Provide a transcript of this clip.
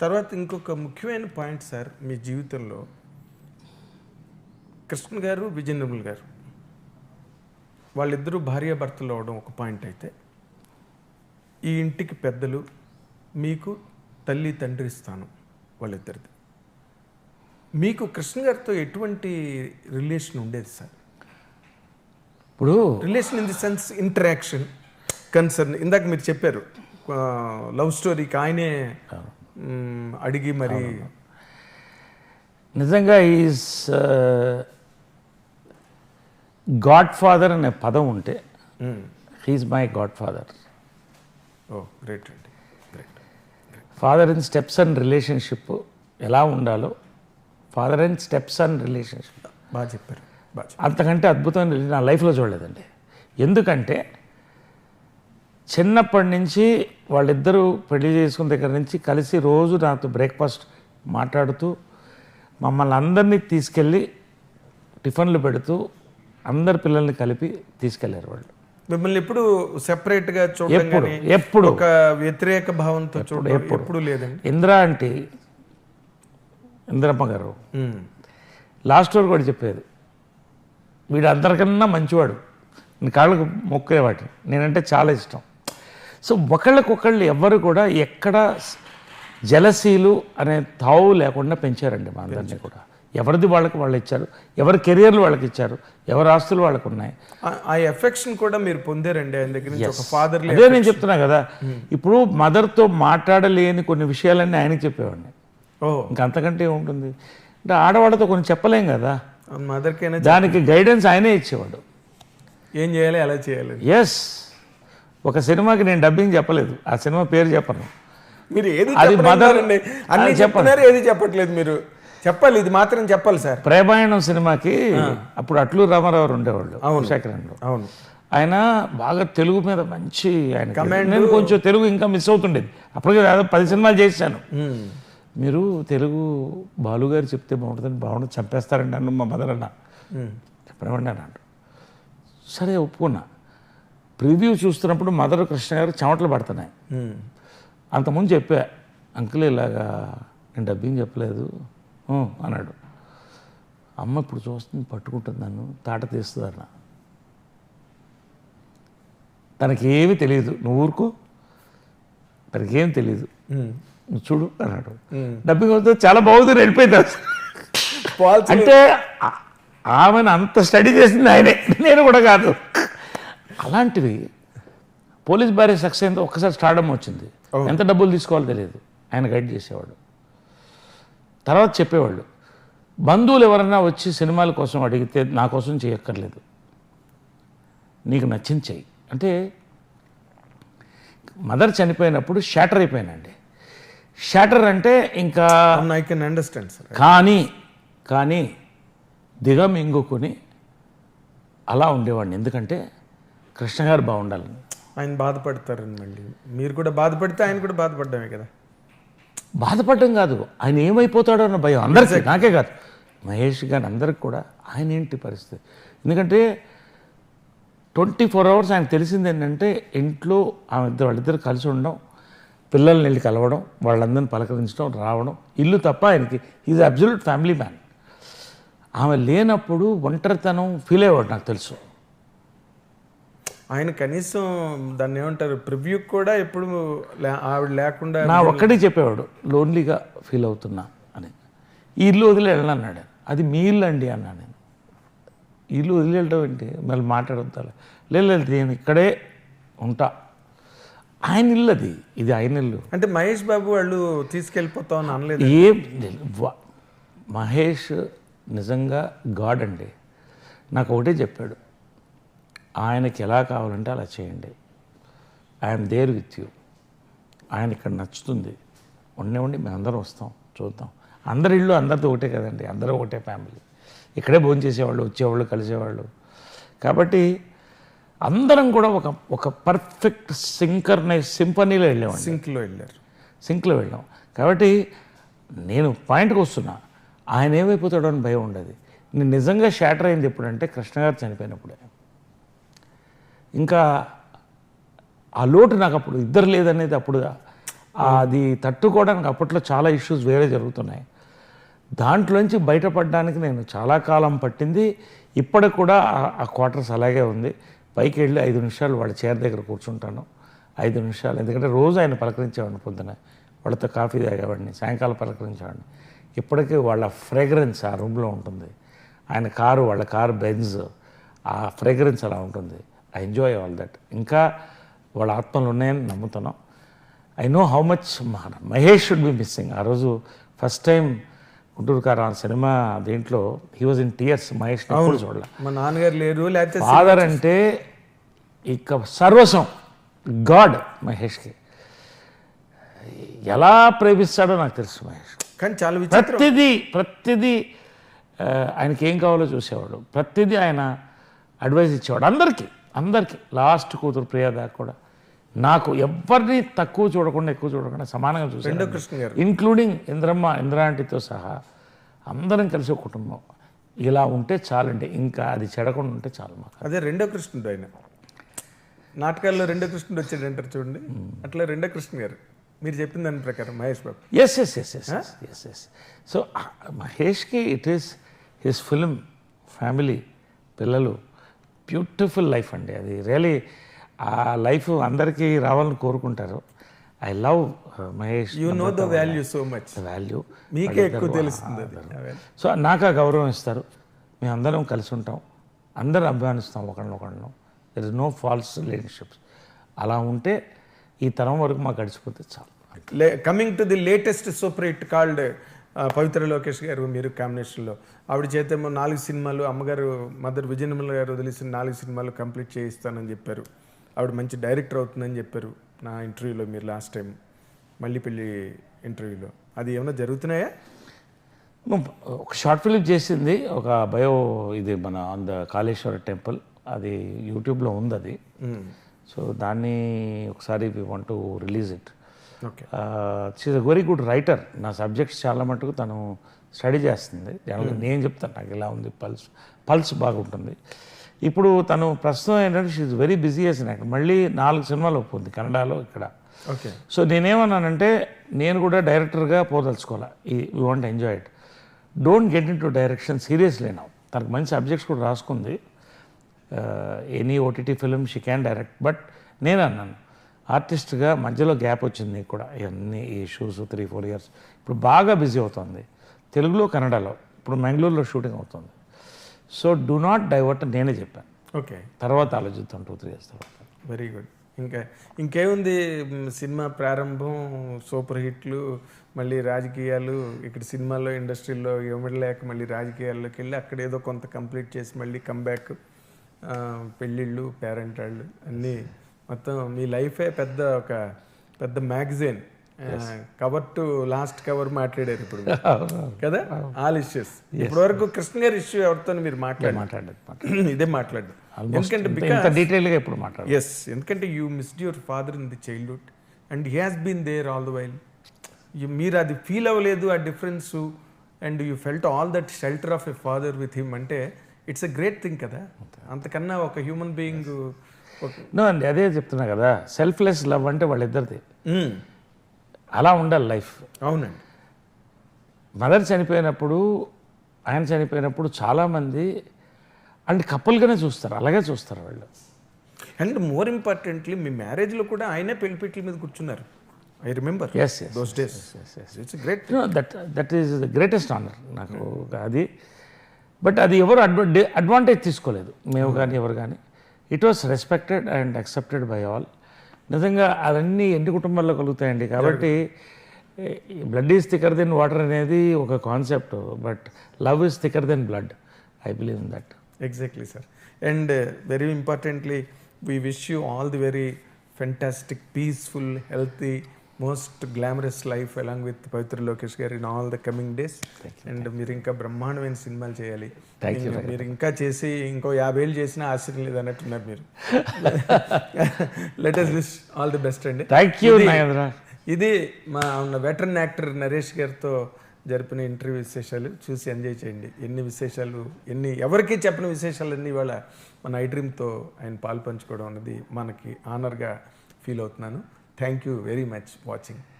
తర్వాత ఇంకొక ముఖ్యమైన పాయింట్ సార్ మీ జీవితంలో. కృష్ణ గారు విజయ నిర్మల్ గారు వాళ్ళిద్దరూ భార్యాభర్తలు అవడం ఒక పాయింట్ అయితే. ఈ ఇంటికి పెద్దలు మీకు తల్లి తండ్రి స్థానం వాళ్ళిద్దరిది. మీకు కృష్ణ గారితో ఎటువంటి రిలేషన్ ఉండేది సార్? ఇప్పుడు relation in the sense interaction concern ఇందాక మీరు చెప్పారు లవ్ స్టోరీకి ఆయనే అడిగి మరి నిజంగా ఈజ్ గాడ్ ఫాదర్ అనే పదం ఉంటే he is my god father oh great father and steps and relationship ఎలా ఉండాలో father and steps and relationship. బాగా చెప్పారు. అంతకంటే అద్భుతమైన నా లైఫ్లో చూడలేదండి. ఎందుకంటే చిన్నప్పటి నుంచి వాళ్ళిద్దరూ పెళ్ళి చేసుకున్న దగ్గర నుంచి కలిసి రోజు నాతో బ్రేక్ఫాస్ట్ మాట్లాడుతూ మమ్మల్ని అందరినీ తీసుకెళ్ళి టిఫిన్లు పెడుతూ అందరి పిల్లల్ని కలిపి తీసుకెళ్ళారు వాళ్ళు. మిమ్మల్ని ఎప్పుడు సెపరేట్గా చూడడం ఎప్పుడు ఒక వ్యతిరేక భావంతో చూడడం ఎప్పుడు. లేదండి. ఇందిరా అంటే ఇందిరమ్మ గారు లాస్ట్ వరకు కూడా చెప్పేది వీడు అందరికన్నా మంచివాడు. కాళ్ళకు మొక్కేవాటి నేనంటే చాలా ఇష్టం. సో ఒకళ్ళకొకళ్ళు ఎవ్వరు కూడా ఎక్కడ జలసీలు అనే తావు లేకుండా పెంచారండి మా అందరినీ కూడా. ఎవరిది వాళ్ళకి వాళ్ళు ఇచ్చారు ఎవరి కెరియర్లు వాళ్ళకి ఇచ్చారు ఎవరి ఆస్తులు వాళ్ళకు ఉన్నాయి. ఆ- ఎఫెక్షన్ కూడా మీరు పొందారండి. ఆయన దగ్గర నుంచి ఒక ఫాదర్ అదే నేను చెప్తున్నా కదా ఇప్పుడు మదర్తో మాట్లాడలేని కొన్ని విషయాలన్నీ ఆయనకి చెప్పేవాడిని. ఓ. ఇంకా అంతకంటే ఏముంటుంది? అంటే ఆడవాళ్ళతో కొన్ని చెప్పలేం కదా. మదర్కైనా దానికి గైడెన్స్ ఆయనే ఇచ్చేవాడు. ఏం చేయాలి ఎలా చేయాలి? ఎస్ ఒక సినిమాకి నేను డబ్బింగ్ చెప్పలేదు. ఆ సినిమా పేరు చెప్పను. మీరు ఏది అది లేదండి. అన్ని. చెప్తున్నారు ఏది చెప్పట్లేదు మీరు. చెప్పాలి ఇది మాత్రం చెప్పాలి సార్. ప్రేమాయణం సినిమాకి అప్పుడు అట్లు రామారావు ఉండేవాళ్ళు శేఖరంలో అవును. ఆయన బాగా తెలుగు మీద మంచి ఆయన నేను కొంచెం తెలుగు ఇంకా మిస్ అవుతుండేది. అప్పటికే దాదాపు పది సినిమాలు చేశాను. మీరు తెలుగు బాలుగారు చెప్తే బాగుంటుందని బాగుంటుంది చంపేస్తారండి అన్న మా మదర్ అన్న. చెప్పనివ్వండి అన్నాడు. సరే ఒప్పుకున్నా. ప్రివ్యూ చూస్తున్నప్పుడు మదర్ కృష్ణ గారు చెమటలు పడుతున్నాయి. అంతకుముందు చెప్పా అంకుల్ ఇలాగా నేను డబ్బింగ్ చెప్పలేదు. అన్నాడు. అమ్మ ఇప్పుడు చూస్తుంది పట్టుకుంటుంది నన్ను తాట తీస్తుంది అన్న తనకేమీ తెలియదు నువ్వు ఊరుకో తనకేం తెలియదు. నువ్వు చూడు అన్నాడు. డబ్బింగ్ వస్తే చాలా బాగుంది వెళ్ళిపోయింది అంటే ఆమెను అంత స్టడీ చేసింది ఆయనే. నేను కూడా కాదు. అలాంటివి పోలీస్ భార్య సక్సెస్ అయిందో ఒక్కసారి స్టార్డమ్ వచ్చింది. ఎంత డబ్బులు తీసుకోవాలో తెలియదు. ఆయన గైడ్ చేసేవాడు. తర్వాత చెప్పేవాళ్ళు బంధువులు ఎవరన్నా వచ్చి సినిమాల కోసం అడిగితే నా కోసం చేయక్కర్లేదు. నీకు నచ్చింది చెయ్యి. అంటే మదర్ చనిపోయినప్పుడు షాటర్ అయిపోయానండి. షాటర్ అంటే ఇంకా ఐ కెన్ అండర్స్టాండ్ సార్. కానీ కానీ దిగమింగుకొని అలా ఉండేవాడిని. ఎందుకంటే కృష్ణ గారు బాగుండాలని ఆయన బాధపడతారని మళ్ళీ. మీరు కూడా బాధపడితే ఆయన కూడా బాధపడ్డామే కదా. బాధపడడం కాదు ఆయన ఏమైపోతాడో అన్న భయం అందరికీ నాకే కాదు. మహేష్ గారి అందరికి కూడా ఆయన ఏంటి పరిస్థితి? ఎందుకంటే ట్వంటీ ఫోర్ అవర్స్ ఆయన తెలిసింది ఏంటంటే ఇంట్లో ఆమె ఇద్దరు వాళ్ళిద్దరు కలిసి ఉండడం పిల్లల్ని వెళ్ళి కలవడం వాళ్ళందరిని పలకరించడం రావడం ఇల్లు తప్ప ఆయనకి ఈజ్ అబ్జల్యూట్ ఫ్యామిలీ మ్యాన్ ఆమె లేనప్పుడు ఒంటరితనం ఫీల్ అయ్యేవాడు నాకు తెలుసు. ఆయన కనీసం దాన్ని ఏమంటారు ప్రివ్యూ కూడా ఎప్పుడు ఆవిడ లేకుండా నా ఒక్కడే చెప్పేవాడు లోన్లీగా ఫీల్ అవుతున్నా అని. ఈ ఇల్లు వదిలి వెళ్ళన్నాడు అది మీ ఇల్లు అండి అన్నా నేను. ఇల్లు వదిలి వెళ్ళడం ఏంటి? మళ్ళీ మాట్లాడతా లేదు లేదు నేను ఇక్కడే ఉంటా. ఆయన ఇల్లు అది. ఇది ఆయన ఇల్లు. అంటే మహేష్ బాబు వాళ్ళు తీసుకెళ్ళిపోతాం అని అనలేదు? ఏం మహేష్ నిజంగా గాడ్ అండి. నాకు ఒకటే చెప్పాడు. ఆయనకి ఎలా కావాలంటే అలా చేయండి. ఐఎమ్ దేర్ విత్ యూ ఆయన ఇక్కడ నచ్చుతుంది. ఉండే ఉండి మేము అందరం వస్తాం చూద్దాం. అందరి ఇల్లు అందరితో ఒకటే కదండి అందరూ ఒకటే ఫ్యామిలీ. ఇక్కడే భోజనం చేసేవాళ్ళు వచ్చేవాళ్ళు కలిసేవాళ్ళు. కాబట్టి అందరం కూడా ఒక ఒక పర్ఫెక్ట్ సింకర్నే సింపనీలో వెళ్ళేవాడిని. సింక్లో వెళ్ళారు. సింక్లో వెళ్ళాం. కాబట్టి నేను పాయింట్కి వస్తున్నా. ఆయన ఏమైపోతాడో అని భయం ఉండదు. నేను నిజంగా షాటర్ అయింది ఎప్పుడంటే కృష్ణ గారు చనిపోయినప్పుడే. ఇంకా ఆ లోటు నాకు అప్పుడు ఇద్దరు లేదనేది అప్పుడు అది తట్టుకోవడానికి అప్పట్లో చాలా ఇష్యూస్ వేరే జరుగుతున్నాయి. దాంట్లోంచి బయటపడడానికి నేను చాలా కాలం పట్టింది. ఇప్పటికి కూడా ఆ- క్వార్టర్స్ అలాగే ఉంది. పైకి వెళ్ళి ఐదు నిమిషాలు వాళ్ళ చైర్ దగ్గర కూర్చుంటాను. ఐదు నిమిషాలు. ఎందుకంటే రోజు ఆయన పలకరించేవాడిని పొద్దున. వాళ్ళతో కాఫీ తాగేవాడిని సాయంకాలం పలకరించేవాడిని. ఇప్పటికీ వాళ్ళ ఫ్రేగ్రెన్స్ ఆ రూమ్లో ఉంటుంది. ఆయన కారు వాళ్ళ కారు బెంజ్. ఆ ఫ్రేగ్రెన్స్ అలా ఉంటుంది. ఐ ఎంజాయ్ ఆల్ దట్ ఇంకా వాళ్ళ ఆత్మలు ఉన్నాయని నమ్ముతున్నాం. I know how much Mahesh should be missing ఆ రోజు ఫస్ట్ టైం గుంటూరు కారు ఆ సినిమా దీంట్లో he was in tears Mahesh ఎప్పుడు చూడాల. మా నాన్నగారు లేరు లేకపోతే ఫాదర్ అంటే ఇక సర్వస్వం గాడ్ మహేష్కి. ఎలా ప్రేమిస్తాడో నాకు తెలుసు మహేష్. కానీ చాలా ప్రతిదీ ప్రతిదీ ఆయనకి ఏం కావాలో చూసేవాడు. ప్రతిదీ ఆయన అడ్వైస్ ఇచ్చేవాడు అందరికీ. అందరికీ లాస్ట్ కూతురు ప్రియ దాకా కూడా. నాకు ఎవరిని తక్కువ చూడకుండా ఎక్కువ చూడకుండా సమానంగా రెండో చూసాడు కృష్ణ గారు ఇంక్లూడింగ్ ఇంద్రమ్మ ఇంద్రాంటితో సహా అందరం కలిసి ఒక కుటుంబం. ఇలా ఉంటే చాలండి. ఇంకా అది చెడకుండా ఉంటే చాలు మాకు. అదే రెండో కృష్ణుడు ఆయన. నాటకాల్లో రెండో కృష్ణుడు వచ్చాడు అంటారు చూడండి. అట్లా రెండో కృష్ణ గారు మీరు చెప్పిన దాని ప్రకారం Mahesh Babu. Yes yes yes yes yes yes so మహేష్కి it is his film family పిల్లలు. బ్యూటిఫుల్ లైఫ్ అండి. అది రియలీ ఆ లైఫ్ అందరికీ రావాలని కోరుకుంటారు. I love Mahesh you know the value so much value మీకే ఎక్కువ తెలుస్తుంది. సో నాకు ఆ గౌరవం ఇస్తారు. మేము అందరం కలిసి ఉంటాం. అందరం అభిమానిస్తాం ఒకళ్ళనొకళ్ళను there is no false relationships అలా ఉంటే ఈ తరం వరకు మాకు గడిచిపోతే చాలు. Coming to the latest super hit called Pavitra Lokesh garu మీరు కాంబినేషన్లో. ఆవిడ చేతేమో నాలుగు సినిమాలు అమ్మగారు మదర్ విజయనిర్మల గారు వదిలేసిన నాలుగు సినిమాలు కంప్లీట్ చేయిస్తానని చెప్పారు. ఆవిడ మంచి డైరెక్టర్ అవుతుందని చెప్పారు నా ఇంటర్వ్యూలో మీరు లాస్ట్ టైం మళ్ళీ పెళ్ళి ఇంటర్వ్యూలో. అది ఏమైనా జరుగుతున్నాయా? ఒక షార్ట్ ఫిలిం చేసింది ఒక బయో ఇది మన ఆన్ ద కాళేశ్వర టెంపుల్ అది యూట్యూబ్లో ఉంది అది సో దాన్ని ఒకసారి we want to release it. She's a very good writer నా సబ్జెక్ట్స్ చాలా మటుకు తను స్టడీ చేస్తుంది. జనరల్గా నేను చెప్తాను నాకు ఇలా ఉంది పల్స్ పల్స్ బాగుంటుంది. ఇప్పుడు తను ప్రస్తుతం ఏంటంటే షీఈ్ వెరీ బిజీ చేసిన మళ్ళీ నాలుగు సినిమాలు ఒప్పుంది కన్నడలో ఇక్కడ. ఓకే. సో నేనేమన్నానంటే నేను కూడా డైరెక్టర్గా పోదలుచుకోవాలి. ఈ we want enjoy it don't get into direction seriously నా తనకు మంచి సబ్జెక్ట్స్ కూడా రాసుకుంది. Any OTT film she can direct but నేను అన్నాను ఆర్టిస్ట్గా మధ్యలో గ్యాప్ వచ్చింది నీకు కూడా. ఇవన్నీ ఈ ఇష్యూస్ త్రీ ఫోర్ ఇయర్స్. ఇప్పుడు బాగా బిజీ అవుతుంది. తెలుగులో కన్నడలో. ఇప్పుడు మ్యాంగ్లూరులో షూటింగ్ అవుతుంది. సో డూ నాట్ డైవర్ట్ నేనే చెప్పాను ఓకే. తర్వాత ఆలోచిస్తాం టూ త్రీ ఇయర్స్ తర్వాత. Very good. ఇంకా ఇంకేముంది? సినిమా ప్రారంభం సూపర్ హిట్లు మళ్ళీ రాజకీయాలు ఇక్కడ సినిమాలో ఇండస్ట్రీలో ఇవ్వలేక మళ్ళీ రాజకీయాల్లోకి వెళ్ళి అక్కడ ఏదో కొంత కంప్లీట్ చేసి మళ్ళీ కంబ్యాక్ పెళ్ళిళ్ళు పేరెంట్ వాళ్ళు అన్నీ మొత్తం మీ లైఫే పెద్ద ఒక పెద్ద magazine. Cover to last cover మాట్లాడారు ఇప్పుడు. కదా? ఆల్ ఇష్యూస్ ఇప్పటి వరకు కృష్ణ గారి ఇష్యూ ఎవరితో మీరు మాట్లాడారు? మాట్లాడేది ఇదే మాట్లాడు ఎందుకంటే డీటెయిల్గా మాట్లాడు ఎస్ ఎందుకంటే you missed your father in the childhood and he has been there all the while మీరు అది ఫీల్ అవ్వలేదు ఆ difference and you felt all that shelter of a father with him అంటే ఇట్స్ అ గ్రేట్ థింగ్ కదా? అంతకన్నా ఒక human being no అండి అదే చెప్తున్నా కదా సెల్ఫ్లెస్ లవ్ అంటే వాళ్ళిద్దరిది. అలా ఉండాలి లైఫ్. అవునండి. మదర్ చనిపోయినప్పుడు ఆయన చనిపోయినప్పుడు చాలామంది అండ్ కప్పుల్గానే చూస్తారు అలాగే చూస్తారు వాళ్ళు. అండ్ మోర్ ఇంపార్టెంట్లీ మీ మ్యారేజ్లో కూడా ఆయనే పెళ్ళిపెట్ల మీద కూర్చున్నారు. I remember. Yes those days it's great that that is the greatest honour నాకు అది. బట్ అది ఎవరు అడ్వ అడ్వాంటేజ్ తీసుకోలేదు. మేము కానీ ఎవరు కానీ it was respected and accepted by all నిజంగా అవన్నీ ఎన్ని కుటుంబాల్లో కలుగుతాయండి? కాబట్టి blood is thicker than water అనేది ఒక concept but love is thicker than blood I believe in that exactly sir and very importantly we wish you all the very fantastic peaceful healthy most glamorous life along with Pavitra Lokesh garu in all the coming days. And మీరు ఇంకా బ్రహ్మాండమైన సినిమాలు చేయాలి. మీరు ఇంకా చేసి ఇంకో యాభైలు చేసినా ఆశ్చర్యం లేదు అన్నట్టున్నారు మీరు. Let us wish all the best అండి. థ్యాంక్ యూ ఇది- మా వెటరన్ యాక్టర్ నరేష్ గారితో జరిపిన ఇంటర్వ్యూ విశేషాలు. చూసి ఎంజాయ్ చేయండి. ఎన్ని విశేషాలు ఎన్ని ఎవరికి చెప్పని విశేషాలన్నీ ఇవాళ మన ఐ డ్రీమ్తో ఆయన పాలు పంచుకోవడం అనేది మనకి ఆనర్గా ఫీల్ అవుతున్నాను. Thank you very much watching